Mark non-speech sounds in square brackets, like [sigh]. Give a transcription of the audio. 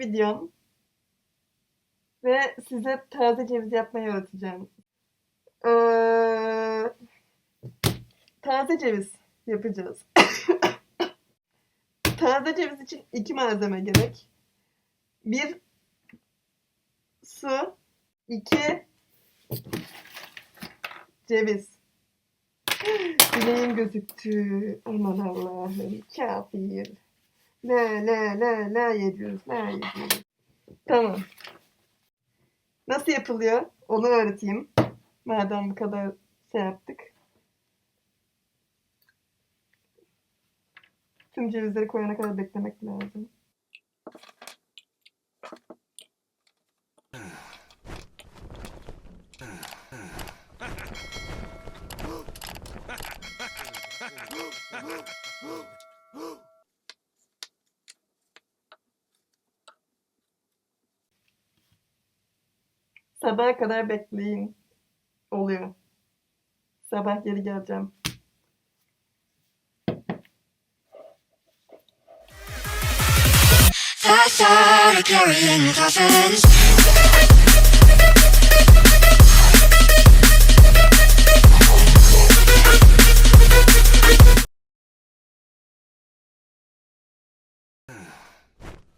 videom. Ve size taze ceviz yapmayı öğreteceğim. Ee, taze ceviz yapacağız. [coughs] taze ceviz için iki malzeme gerek. Bir su, iki ceviz. [gasps] Bileğim gözüktü. Aman Allah'ım. Kafir. La la la la yediyoruz. La yediyoruz. Tamam. Nasıl yapılıyor? Onu öğreteyim. Madem bu kadar şey yaptık. Tüm cevizleri koyana kadar beklemek lazım. [laughs] Sabaha kadar bekleyin. Oluyor. Sabah geri geleceğim. Fast carrying coffins.